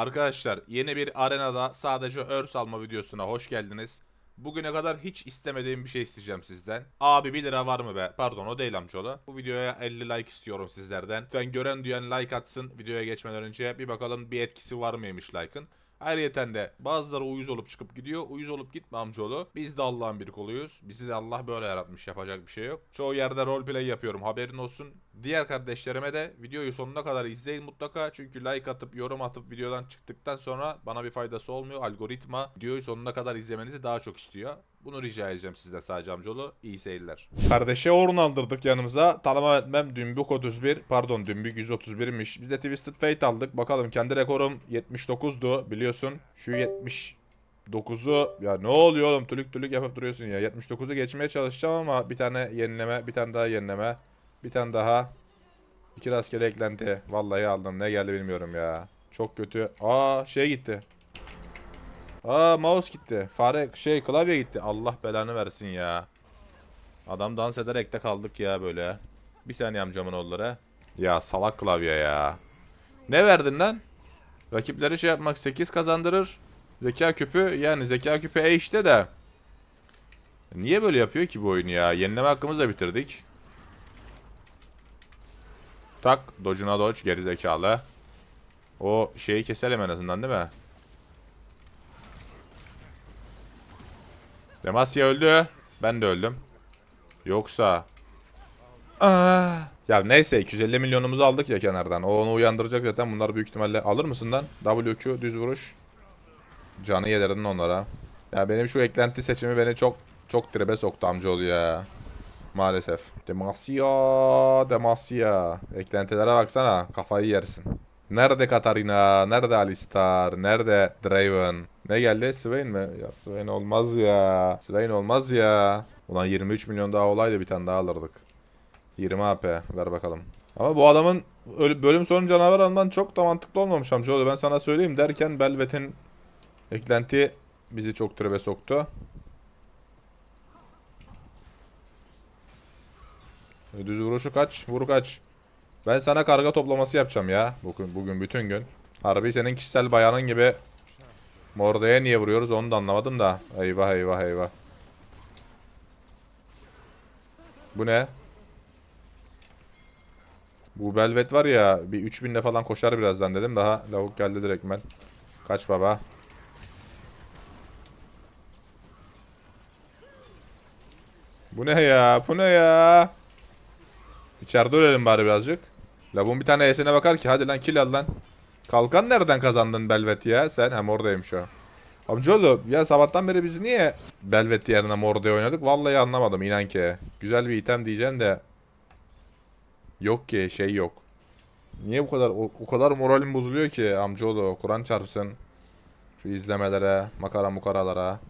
Arkadaşlar yeni bir arenada sadece örs alma videosuna hoş geldiniz. Bugüne kadar hiç istemediğim bir şey isteyeceğim sizden. Abi 1 lira var mı be? Pardon o değil amcaoğlu. Bu videoya 50 like istiyorum sizlerden. Lütfen gören duyan like atsın videoya geçmeden önce. Bir bakalım bir etkisi var mıymış like'ın. Ayrıyeten de bazıları uyuz olup çıkıp gidiyor. Uyuz olup gitme amcaoğlu. Biz de Allah'ın bir koluyuz. Bizi de Allah böyle yaratmış. Yapacak bir şey yok. Çoğu yerde roleplay yapıyorum. Haberin olsun. Diğer kardeşlerime de videoyu sonuna kadar izleyin mutlaka. Çünkü like atıp yorum atıp videodan çıktıktan sonra bana bir faydası olmuyor. Algoritma videoyu sonuna kadar izlemenizi daha çok istiyor. Bunu rica edeceğim sizden sadece amcaoğlu. İyi seyirler. Kardeşe Orun aldırdık yanımıza. Tanıma etmem Dümbük 31. Pardon Dümbük 131'miş. Biz de Twisted Fate aldık. Bakalım kendi rekorum 79'du biliyorsun. Şu 70 9'u ya ne oluyor oğlum tülük tülük yapıp duruyorsun ya. 79'u geçmeye çalışacağım ama bir tane yenileme, bir tane daha yenileme, bir tane daha. İki rastgele eklenti. Vallahi aldım. Ne geldi bilmiyorum ya. Çok kötü. Aa şey gitti. Aa mouse gitti. Fare şey klavye gitti. Allah belanı versin ya. Adam dans ederek de kaldık ya böyle. Bir saniye amcamın oğulları. Ya salak klavye ya. Ne verdin lan? Rakipleri şey yapmak 8 kazandırır. Zeka küpü yani zeka küpü E işte de. Niye böyle yapıyor ki bu oyunu ya? Yenileme hakkımızı da bitirdik. Tak. Dodge'una dodge. Geri zekalı. O şeyi keselim en azından değil mi? Demacia öldü. Ben de öldüm. Yoksa... Aa! Ya neyse 250 milyonumuzu aldık ya kenardan. O onu uyandıracak zaten. Bunlar büyük ihtimalle alır mısın lan? WQ düz vuruş. Canı yedirdin onlara. Ya benim şu eklenti seçimi beni çok çok tribe soktu amcaoğlu ya. Maalesef. Demacia, Demacia. Eklentilere baksana. Kafayı yersin. Nerede Katarina? Nerede Alistar? Nerede Draven? Ne geldi? Swain mi? Ya Swain olmaz ya. Swain olmaz ya. Ulan 23 milyon daha olaydı bir tane daha alırdık. 20 AP. Ver bakalım. Ama bu adamın ölü- bölüm sonu canavar alman çok da mantıklı olmamış amcaoğlu. Ben sana söyleyeyim derken Belvet'in eklenti bizi çok tribe soktu. Düz vuruşu kaç? Vur kaç. Ben sana karga toplaması yapacağım ya. Bugün, bugün bütün gün. Harbi senin kişisel bayanın gibi Morda'ya niye vuruyoruz onu da anlamadım da. Eyvah eyvah eyvah. Bu ne? Bu Belvet var ya bir 3000'de falan koşar birazdan dedim. Daha lavuk geldi direktmen. Kaç baba. Bu ne ya? Bu ne ya? İçeride ölelim bari birazcık. Lavun bir tane E'sine bakar ki hadi lan kill al lan. Kalkan nereden kazandın Belvet ya? Sen hem oradaymış o. Amcaoğlu ya sabahtan beri biz niye Belvet yerine Morde'yi oynadık? Vallahi anlamadım inan ki. Güzel bir item diyeceksin de. Yok ki şey yok. Niye bu kadar o, o kadar moralim bozuluyor ki amcaoğlu Kur'an çarpsın. Şu izlemelere, makara mukaralara.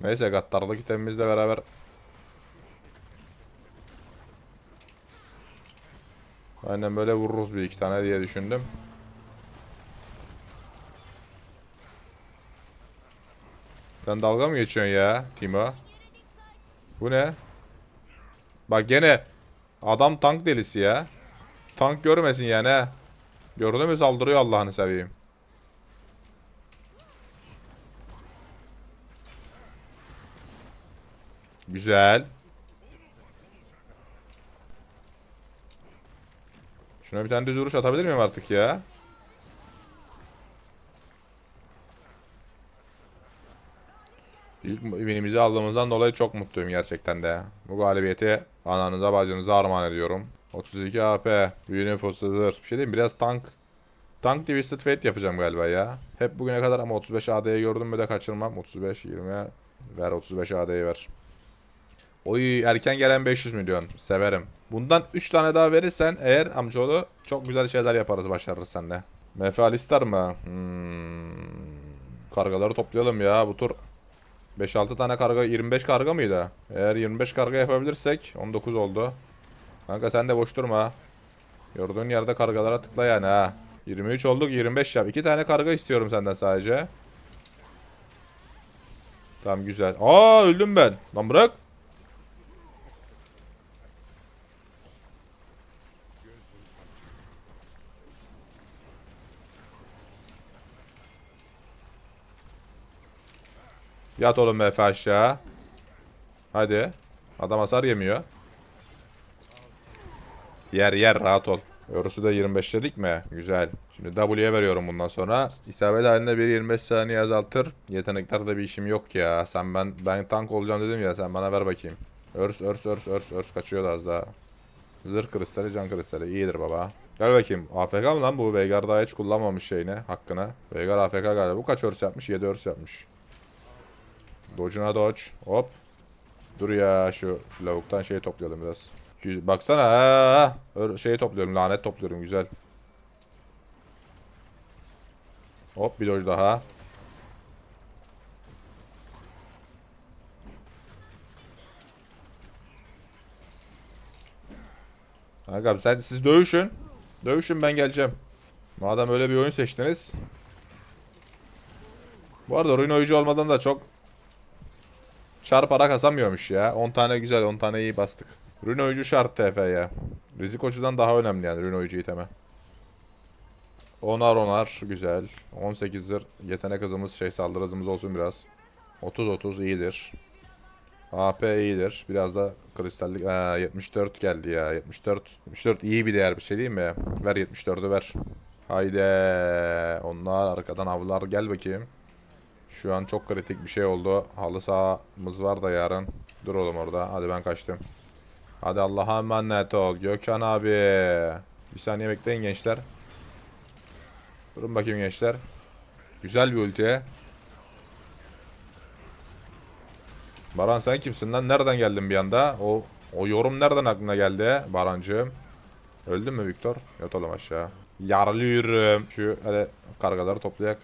Neyse Gattar'daki itemimizle beraber Aynen böyle vururuz bir iki tane diye düşündüm. Sen dalga mı geçiyorsun ya Timo? Bu ne? Bak gene adam tank delisi ya. Tank görmesin yani he. Gördün mü saldırıyor Allah'ını seveyim. Güzel. Şuna bir tane düz vuruş atabilir miyim artık ya? İlk winimizi aldığımızdan dolayı çok mutluyum gerçekten de. Bu galibiyeti ananıza bacınıza armağan ediyorum. 32 AP. Nüfus hazır. Bir şey diyeyim biraz tank. Tank Twisted Fate yapacağım galiba ya. Hep bugüne kadar ama 35 AD'yi gördüm mü de kaçırmam. 35, 20. Ver 35 AD'yi ver. Oy erken gelen 500 milyon. Severim. Bundan 3 tane daha verirsen eğer amcaoğlu çok güzel şeyler yaparız başarırız seninle. MF Alistar mı? Hmm. Kargaları toplayalım ya bu tur. 5-6 tane karga 25 karga mıydı? Eğer 25 karga yapabilirsek 19 oldu. Kanka sen de boş durma. Gördüğün yerde kargalara tıkla yani ha. 23 olduk 25 yap. 2 tane karga istiyorum senden sadece. Tamam güzel. Aa öldüm ben. Lan bırak. Yat oğlum Efe aşağı. Hadi. Adam hasar yemiyor. Yer yer rahat ol. Yorusu da 25 dedik mi? Güzel. Şimdi W'ye veriyorum bundan sonra. İsabet halinde bir 25 saniye azaltır. Yeteneklerde bir işim yok ya. Sen ben ben tank olacağım dedim ya sen bana ver bakayım. Örs örs örs örs örs kaçıyor da az daha. Zırh kristali can kristali iyidir baba. Gel bakayım. AFK mı lan bu? Veigar daha hiç kullanmamış şeyini hakkını. Veigar AFK galiba. Bu kaç örs yapmış? 7 örs yapmış. Dodge'una dodge. Hop. Dur ya şu, şu lavuktan şey toplayalım biraz. Ki- Baksana ha, şeyi topluyorum lanet topluyorum güzel. Hop bir dodge daha. Kanka sen siz dövüşün. Dövüşün ben geleceğim. Madem öyle bir oyun seçtiniz. Bu arada oyun oyuncu olmadan da çok Çar para kazanmıyormuş ya. 10 tane güzel, 10 tane iyi bastık. Rune oyuncu şart TF'ye. Rizik oyuncudan daha önemli yani Rune oyuncu iteme. Onar onar güzel. 18'dir. Yetenek hızımız şey saldırı hızımız olsun biraz. 30-30 iyidir. AP iyidir. Biraz da kristallik. Aa, 74 geldi ya. 74. 74 iyi bir değer bir şey değil mi? Ver 74'ü ver. Haydi. Onlar arkadan avlar. Gel bakayım. Şu an çok kritik bir şey oldu. Halı sahamız var da yarın. Dur oğlum orada. Hadi ben kaçtım. Hadi Allah'a emanet ol. Gökhan abi. Bir saniye bekleyin gençler. Durun bakayım gençler. Güzel bir ulti. Baran sen kimsin lan? Nereden geldin bir anda? O o yorum nereden aklına geldi Barancığım? Öldün mü Viktor? Yat oğlum aşağı. Yarlıyorum. Şu hele kargaları toplayak.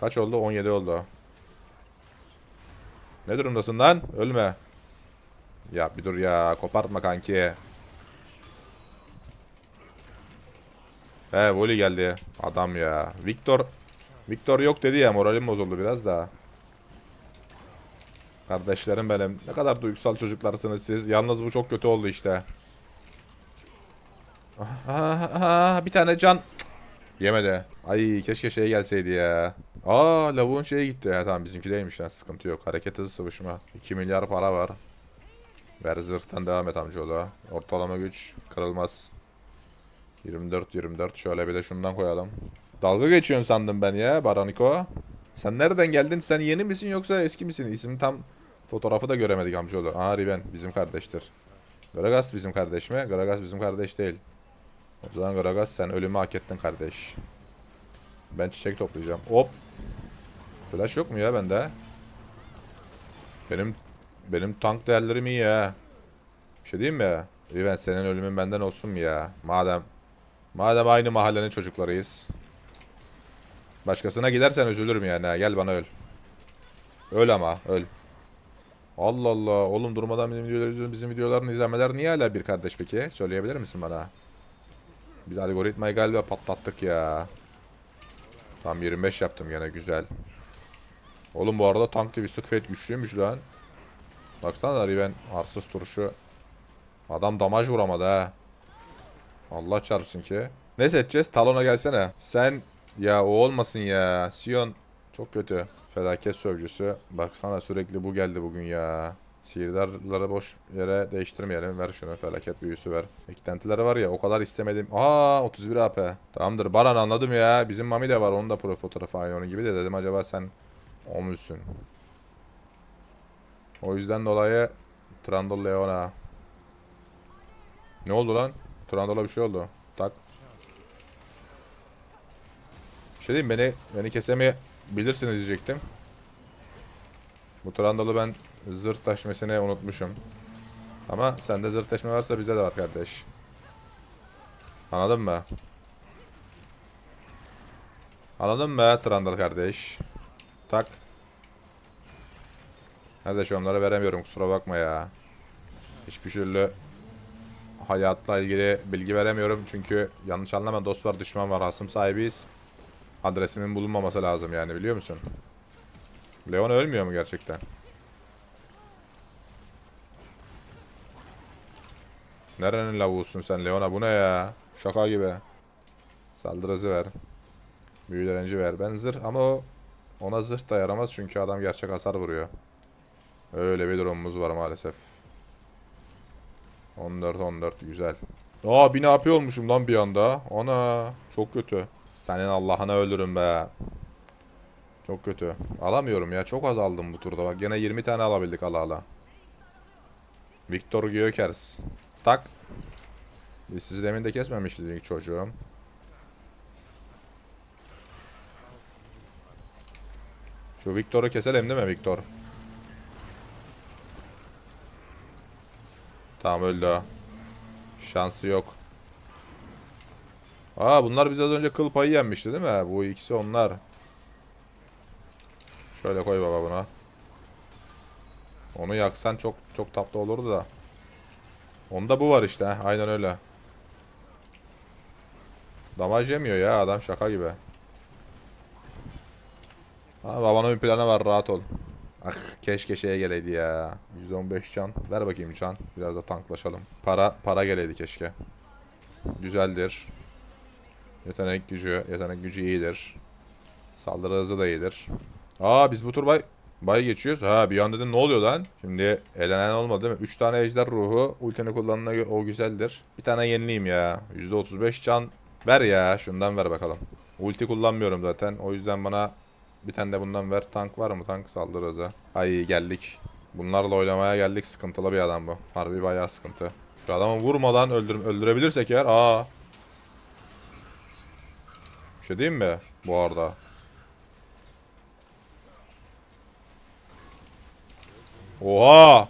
Kaç oldu? 17 oldu. Ne durumdasın lan? Ölme. Ya bir dur ya. Kopartma kanki. He voli geldi. Adam ya. Victor. Victor yok dedi ya. Moralim bozuldu biraz da. Kardeşlerim benim. Ne kadar duygusal çocuklarsınız siz. Yalnız bu çok kötü oldu işte. Ah, ah, bir tane can. Cık. Yemedi. Ay keşke şey gelseydi ya. Aa lavuğun şeyi gitti. Ha, tamam bizimkideymiş lan sıkıntı yok. Hareket hızı sıvışma. 2 milyar para var. Ver zırhtan devam et amcaoğlu. Ortalama güç kırılmaz. 24 24 şöyle bir de şundan koyalım. Dalga geçiyorsun sandım ben ya Baraniko. Sen nereden geldin? Sen yeni misin yoksa eski misin? İsim tam fotoğrafı da göremedik amcaoğlu. Aha Riven bizim kardeştir. Gragas bizim kardeş mi? Gragas bizim kardeş değil. O zaman Gragas sen ölümü hak ettin kardeş. Ben çiçek toplayacağım. Hop. Flash yok mu ya bende? Benim benim tank değerlerim iyi ya. Bir şey diyeyim mi? Riven senin ölümün benden olsun ya? Madem madem aynı mahallenin çocuklarıyız. Başkasına gidersen üzülürüm yani. ha. Gel bana öl. Öl ama öl. Allah Allah. Oğlum durmadan bizim videoları bizim videoların izlemeler niye hala bir kardeş peki? Söyleyebilir misin bana? Biz algoritmayı galiba patlattık ya. Tam 25 yaptım gene güzel. Oğlum bu arada Tank Twisted Fate güçlüymüş lan. Baksana Riven arsız turşu. Adam damaj vuramadı ha. Allah çarpsın ki. Ne seçeceğiz? Talon'a gelsene. Sen ya o olmasın ya. Sion çok kötü. Felaket sövcüsü. Baksana sürekli bu geldi bugün ya. Sihirdarları boş yere değiştirmeyelim. Ver şunu felaket büyüsü ver. Eklentileri var ya o kadar istemedim. Aa 31 AP. Tamamdır Baran anladım ya. Bizim Mami de var. Onun da pro fotoğrafı aynı onun gibi de dedim acaba sen o musun? O yüzden dolayı Trandol Leona. Ne oldu lan? Trandol'a bir şey oldu. Tak. Bir şey diyeyim beni beni kesemeyebilirsiniz diyecektim. Bu Trandol'u ben zırh taşmasını unutmuşum. Ama sende zırh taşma varsa bizde de var kardeş. Anladın mı? Anladın mı Trandol kardeş? Tak. Kardeş onlara veremiyorum kusura bakma ya. Hiçbir türlü hayatla ilgili bilgi veremiyorum çünkü yanlış anlama dost var düşman var hasım sahibiyiz. Adresimin bulunmaması lazım yani biliyor musun? Leon ölmüyor mu gerçekten? Nerenin lavuğusun sen Leona bu ne ya? Şaka gibi. Saldırı ver. Büyü direnci ver. Ben zırh ama o Ona zırh da yaramaz çünkü adam gerçek hasar vuruyor. Öyle bir durumumuz var maalesef. 14 14 güzel. Aa bir ne yapıyor olmuşum lan bir anda. Ana çok kötü. Senin Allah'ını ölürüm be. Çok kötü. Alamıyorum ya. Çok az aldım bu turda. Bak gene 20 tane alabildik ala ala. Victor Gyökers. Tak. Biz sizi demin de kesmemiştik çocuğum. Şu Victor'u keselim değil mi Victor? Tamam öldü o. Şansı yok. Aa bunlar biz az önce kıl payı yenmişti değil mi? Bu ikisi onlar. Şöyle koy baba buna. Onu yaksan çok çok tatlı olurdu da. Onda bu var işte. Aynen öyle. Damaj yemiyor ya adam şaka gibi. Ha babanın bir planı var rahat ol. Ah keşke şeye geleydi ya. %15 can. Ver bakayım can. Biraz da tanklaşalım. Para para geleydi keşke. Güzeldir. Yetenek gücü. Yetenek gücü iyidir. Saldırı hızı da iyidir. Aa biz bu tur bay, bay geçiyoruz. Ha bir an dedim ne oluyor lan? Şimdi elenen olmadı değil mi? 3 tane ejder ruhu. Ultini kullanına o güzeldir. Bir tane yenileyim ya. %35 can. Ver ya. Şundan ver bakalım. Ulti kullanmıyorum zaten. O yüzden bana bir tane de bundan ver. Tank var mı? Tank saldırı hızı. Ay geldik. Bunlarla oynamaya geldik. Sıkıntılı bir adam bu. Harbi bayağı sıkıntı. Şu adamı vurmadan öldür öldürebilirsek eğer. Aa. Bir şey diyeyim mi? Bu arada. Oha!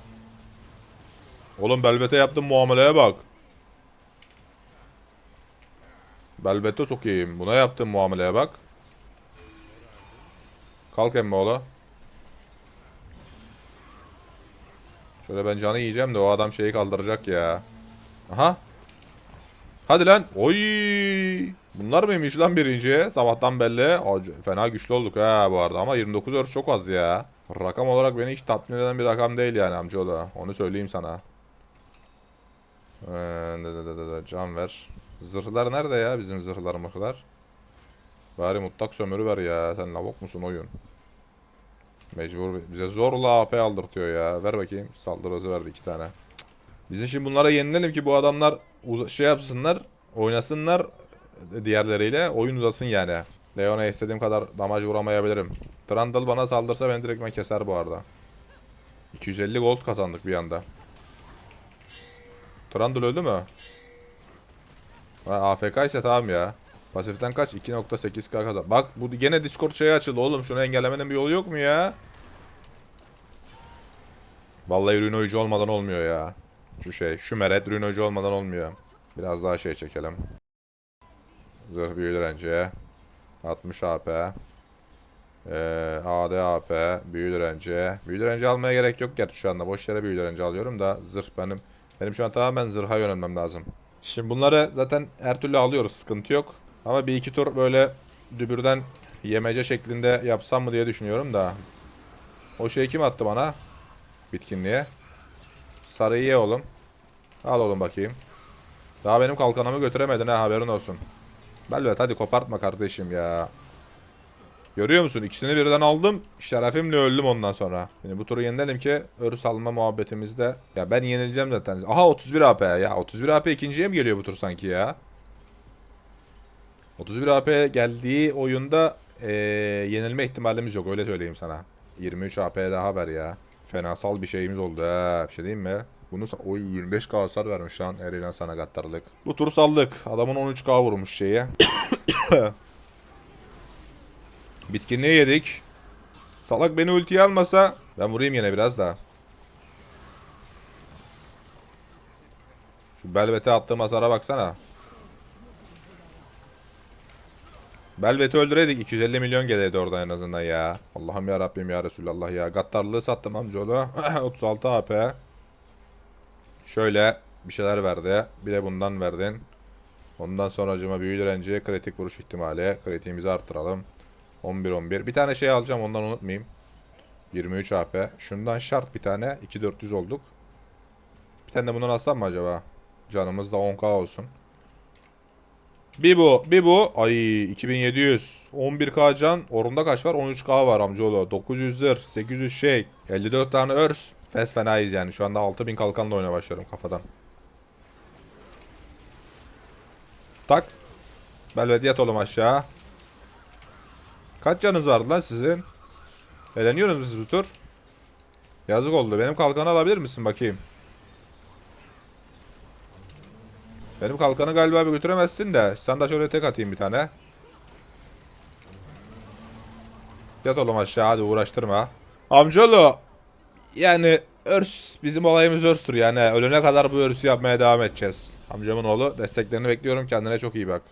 Oğlum Belvet'e yaptığım muameleye bak. Belvet'e çok iyiyim. Buna yaptığım muameleye bak. Kalk emmoğlu. Şöyle ben canı yiyeceğim de o adam şeyi kaldıracak ya. Aha. Hadi lan. Oy! Bunlar mıymış lan birinci? Sabahtan belli. Ac- Fena güçlü olduk ha bu arada ama 29 örs çok az ya. Rakam olarak beni hiç tatmin eden bir rakam değil yani amcaoğlu. Onu söyleyeyim sana. Ee, de, de, de, de, can ver. Zırhlar nerede ya bizim zırhlar mırhlar? Bari mutlak sömürü ver ya. Sen lavuk musun oyun? Mecbur bize zorla AP aldırtıyor ya. Ver bakayım. Saldırı hızı verdi iki tane. Cık. Bizim şimdi bunlara yenilelim ki bu adamlar şey yapsınlar, oynasınlar diğerleriyle oyun uzasın yani. Leon'a istediğim kadar damaj vuramayabilirim. Trundle bana saldırsa beni direktmen keser bu arada. 250 gold kazandık bir anda. Trundle öldü mü? Ha, AFK ise tamam ya. Pasiften kaç? 2.8k kazan. Bak bu gene Discord şeyi açıldı oğlum. Şunu engellemenin bir yolu yok mu ya? Vallahi ürün oyuncu olmadan olmuyor ya. Şu şey. Şu meret ürün oyuncu olmadan olmuyor. Biraz daha şey çekelim. Zırh büyü direnci. 60 AP. Ee, AD AP. Büyü direnci. Büyü direnci almaya gerek yok gerçi şu anda. Boş yere büyü direnci alıyorum da zırh benim. Benim şu an tamamen zırha yönelmem lazım. Şimdi bunları zaten her türlü alıyoruz. Sıkıntı yok. Ama bir iki tur böyle dübürden yemece şeklinde yapsam mı diye düşünüyorum da. O şeyi kim attı bana? Bitkinliğe. Sarıyı ye oğlum. Al oğlum bakayım. Daha benim kalkanımı götüremedin ha haberin olsun. Belvet hadi kopartma kardeşim ya. Görüyor musun? İkisini birden aldım. Şerefimle öldüm ondan sonra. Şimdi bu turu yenilelim ki örs alma muhabbetimizde. Ya ben yenileceğim zaten. Aha 31 AP ya. 31 AP ikinciye mi geliyor bu tur sanki ya? 31 AP geldiği oyunda eee, yenilme ihtimalimiz yok öyle söyleyeyim sana. 23 AP daha ver ya. Fenasal bir şeyimiz oldu ha. Bir şey diyeyim mi? Bunu oy 25k hasar vermiş lan Erilen sana gattarlık. Bu tur saldık. Adamın 13k vurmuş şeye. Bitkinliği yedik. Salak beni ultiye almasa ben vurayım yine biraz daha. Şu Belvet'e attığım hasara baksana. Belvet'i öldüreydik 250 milyon gelirdi oradan en azından ya. Allah'ım ya Rabbim ya Resulallah ya. Gattarlığı sattım amcaoğlu. 36 AP. Şöyle bir şeyler verdi. Bir de bundan verdin. Ondan sonra acıma büyü direnci, kritik vuruş ihtimali. Kritiğimizi arttıralım. 11-11. Bir tane şey alacağım ondan unutmayayım. 23 AP. Şundan şart bir tane. 2400 olduk. Bir tane de bundan alsam mı acaba? Canımız da 10k olsun. Bir bu, bir bu. Ay 2700. 11k can. Orunda kaç var? 13k var amcaoğlu. 900 zırh, 800 şey. 54 tane örs. Fes fenayız yani. Şu anda 6000 kalkanla oynamaya başlıyorum kafadan. Tak. Belvedi yat oğlum aşağı. Kaç canınız vardı lan sizin? Eğleniyorsunuz siz bu tur? Yazık oldu. Benim kalkanı alabilir misin bakayım? Benim kalkanı galiba bir götüremezsin de. Sen de şöyle tek atayım bir tane. Yat oğlum aşağı hadi uğraştırma. Amcaoğlu. Yani örs bizim olayımız örstür yani. Ölene kadar bu örsü yapmaya devam edeceğiz. Amcamın oğlu desteklerini bekliyorum. Kendine çok iyi bak.